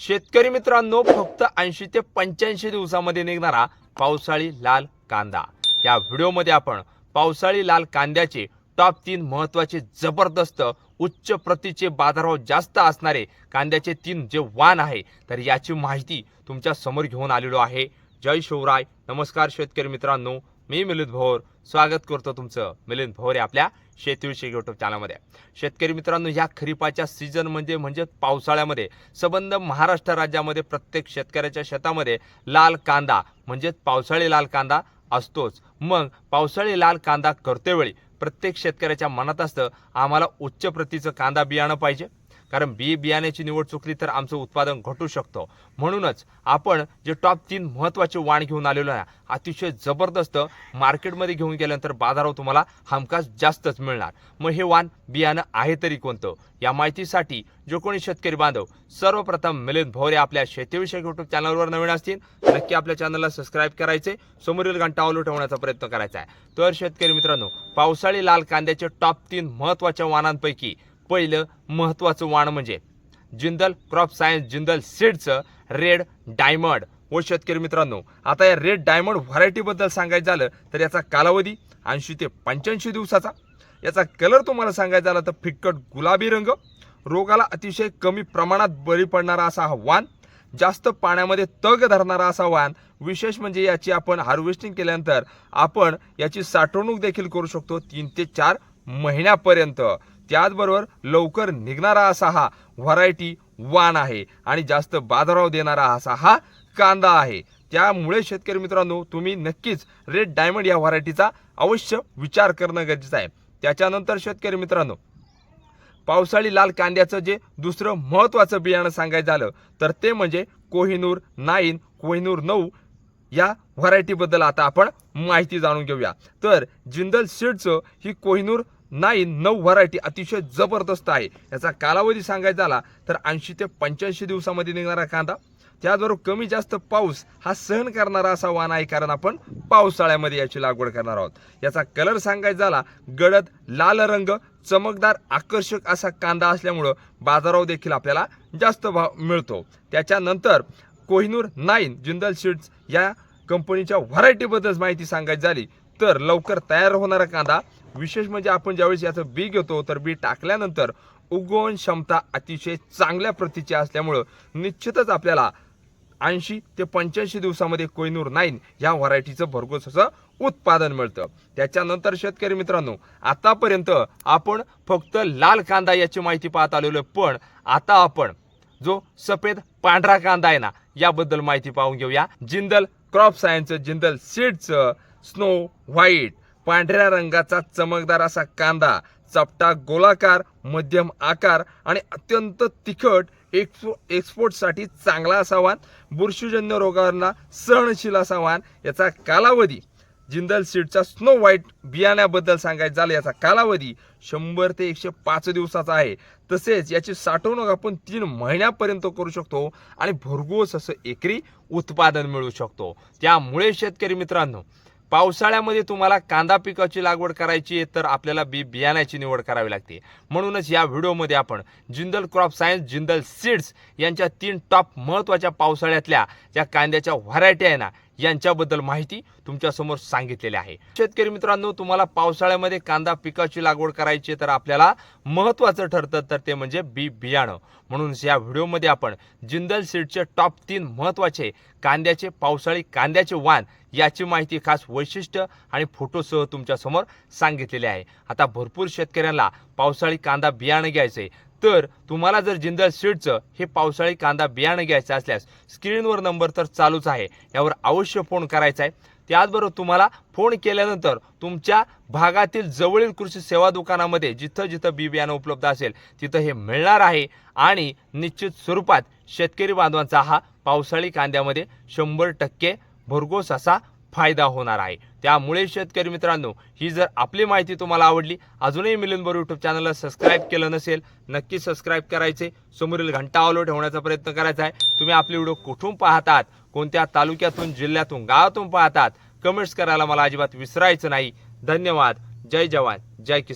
शेतकरी मित्रांनो फक्त ऐंशी ते पंच्याऐंशी दिवसामध्ये निघणारा पावसाळी लाल कांदा. या व्हिडिओमध्ये आपण पावसाळी लाल कांद्याचे टॉप तीन महत्त्वाचे जबरदस्त उच्च प्रतीचे बाजारभाव जास्त असणारे कांद्याचे तीन जे वाण आहे तर याची माहिती तुमच्यासमोर घेऊन आलेलो आहे. जय शिवराय. नमस्कार शेतकरी मित्रांनो. मी मिलिंद भोर. स्वागत करतो तुमचं मिलिंद भोर आपल्या शेतीविषयी युट्यूब चॅनलमध्ये शेतकरी मित्रांनो या खरीपाच्या सीझन म्हणजे म्हणजे पावसाळ्यामध्ये संबंध महाराष्ट्र राज्यामध्ये प्रत्येक शेतकऱ्याच्या शेतामध्ये लाल कांदा म्हणजेच पावसाळी लाल कांदा असतोच. मग पावसाळी लाल कांदा करतेवेळी प्रत्येक शेतकऱ्याच्या मनात असतं आम्हाला उच्च प्रतीचं कांदा बियाणं पाहिजे. कारण बी बियाण्याची निवड चुकली तर आमचं उत्पादन घटू शकतो. म्हणूनच आपण जे टॉप तीन महत्त्वाचे वाण घेऊन आलेलो आहे अतिशय जबरदस्त मार्केटमध्ये घेऊन गेल्यानंतर बाजारावर तुम्हाला हमखास जास्तच मिळणार. मग हे वाण बियाणं आहे तरी कोणतं? या माहितीसाठी जो कोणी शेतकरी बांधव सर्वप्रथम मिलिंद भोवरे आपल्या शेतीविषयक युट्यूब चॅनलवर नवीन असतील. नक्की आपल्या चॅनलला सबस्क्राईब करायचे. समोरील घंटा ऑलू ठेवण्याचा प्रयत्न करायचा आहे. तर शेतकरी मित्रांनो पावसाळी लाल कांद्याचे टॉप तीन महत्त्वाच्या वाणांपैकी पहिलं महत्त्वाचं वाण म्हणजे जिंदल क्रॉप सायन्स जिंदल सीडचं रेड डायमंड. व शेतकरी मित्रांनो आता या रेड डायमंड व्हरायटीबद्दल सांगायचं झालं तर याचा कालावधी ऐंशी ते पंच्याऐंशी दिवसाचा. याचा कलर तुम्हाला सांगायचा झाला तर फिक्कट गुलाबी रंग. रोगाला अतिशय कमी प्रमाणात बळी पडणारा असा हा वाण जास्त पाण्यामध्ये तग धरणारा असा वाण विशेष म्हणजे याची आपण हार्वेस्टिंग केल्यानंतर आपण याची साठवणूक देखील करू शकतो तीन ते चार महिन्यापर्यंत. त्याचबरोबर लवकर निघणारा असा हा व्हरायटी वाण आहे आणि जास्त बाजाराव देणारा असा हा कांदा आहे. त्यामुळे शेतकरी मित्रांनो तुम्ही नक्कीच रेड डायमंड या व्हरायटीचा अवश्य विचार करणं गरजेचं आहे. त्याच्यानंतर शेतकरी मित्रांनो पावसाळी लाल कांद्याचं जे दुसरं महत्त्वाचं बियाणं सांगायचं झालं तर ते म्हणजे कोहिनूर नाईन कोहिनूर नऊ या व्हरायटीबद्दल आता आपण माहिती जाणून घेऊया. तर जिंदल सीडचं ही कोहिनूर नाईन नऊ व्हरायटी अतिशय जबरदस्त आहे. याचा कालावधी सांगायचा झाला तर ऐंशी ते पंच्याऐंशी दिवसामध्ये निघणारा कांदा. त्याचबरोबर कमी जास्त पाऊस हा सहन करणारा असा वाण आहे कारण आपण पावसाळ्यामध्ये याची लागवड करणार आहोत. याचा कलर सांगायचा झाला गडद लाल रंग चमकदार आकर्षक असा कांदा असल्यामुळं बाजारावर देखील आपल्याला जास्त भाव मिळतो. त्याच्यानंतर कोहिनूर नाईन जिंदल सीड्स या कंपनीच्या व्हरायटीबद्दल माहिती सांगायची झाली तर लवकर तयार होणारा कांदा विशेष म्हणजे आपण ज्यावेळेस याचं बी घेतो तर बी टाकल्यानंतर उगवण क्षमता अतिशय चांगल्या प्रतीची असल्यामुळं निश्चितच आपल्याला ऐंशी ते पंच्याऐंशी दिवसामध्ये कोयनूर नाईन या व्हरायटीचं भरघोस असं उत्पादन मिळतं. त्याच्यानंतर शेतकरी मित्रांनो आतापर्यंत आपण फक्त लाल कांदा याची माहिती पाहत आलेलो आहे पण आता आपण जो सफेद पांढरा कांदा आहे ना याबद्दल माहिती पाहून घेऊया. जिंदल क्रॉप सायन्सचं जिंदल सीडचं स्नो व्हाईट पांढऱ्या रंगाचा चमकदार असा कांदा चपटा गोलाकार मध्यम आकार आणि अत्यंत तिखट एक्सपो एक्सपोर्टसाठी चांगला असावा बुरशीजन्य रोगांना सहनशील असावा याचा कालावधी जिंदल सीडचा स्नो व्हाईट बियाण्याबद्दल सांगायचं झालं याचा कालावधी शंभर ते एकशे पाच दिवसाचा आहे. तसेच याची साठवणूक आपण तीन महिन्यापर्यंत करू शकतो आणि भरघोस असं एकरी उत्पादन मिळू शकतो. त्यामुळे शेतकरी मित्रांनो पावसाळ्यामध्ये तुम्हाला कांदा पिकाची लागवड करायची आहे तर आपल्याला बी बियाण्याची निवड करावी लागते. म्हणूनच या व्हिडिओमध्ये आपण Jindal crop science Jindal seeds यांच्या तीन टॉप महत्त्वाच्या पावसाळ्यातल्या ज्या कांद्याच्या व्हरायटी आहे ना यांच्याबद्दल माहिती तुमच्यासमोर सांगितलेली आहे. शेतकरी मित्रांनो तुम्हाला पावसाळ्यामध्ये कांदा पिकाची लागवड करायची आहे तर आपल्याला महत्त्वाचं ठरतं तर ते म्हणजे बी बियाणं. म्हणून या व्हिडिओमध्ये आपण जिंदल सीडचे टॉप तीन महत्त्वाचे कांद्याचे पावसाळी कांद्याचे वाण याची माहिती खास वैशिष्ट्य आणि फोटोसह तुमच्यासमोर सांगितलेली आहे. आता भरपूर शेतकऱ्यांना पावसाळी कांदा बियाणं घ्यायचं तर तुम्हाला जर जिंदल सीडचं हे पावसाळी कांदा बियाणं घ्यायचं असल्यास स्क्रीनवर नंबर तर चालूच आहे. यावर अवश्य फोन करायचा आहे. त्याचबरोबर तुम्हाला फोन केल्यानंतर तुमच्या भागातील जवळील कृषी सेवा दुकानामध्ये जिथं जिथं बी बियाणं उपलब्ध असेल तिथं हे मिळणार आहे. आणि निश्चित स्वरूपात शेतकरी बांधवांचा हा पावसाळी कांद्यामध्ये शंभर टक्के भरघोस असा फायदा होणार आहे. त्यामुळे शेतकरी मित्रांनो ही जर आपली माहिती तुम्हाला आवडली अजूनही मिलिंद यूट्यूब चॅनलला सबस्क्राईब केलं नसेल नक्की सबस्क्राईब करायचे. समोरील घंटा ऑलो ठेवण्याचा प्रयत्न करायचा आहे. तुम्ही आपले व्हिडिओ कुठून पाहतात कोणत्या तालुक्यातून जिल्ह्यातून गावातून पाहतात कमेंट्स करायला मला अजिबात विसरायचं नाही. धन्यवाद. जय जवान. जय किसान.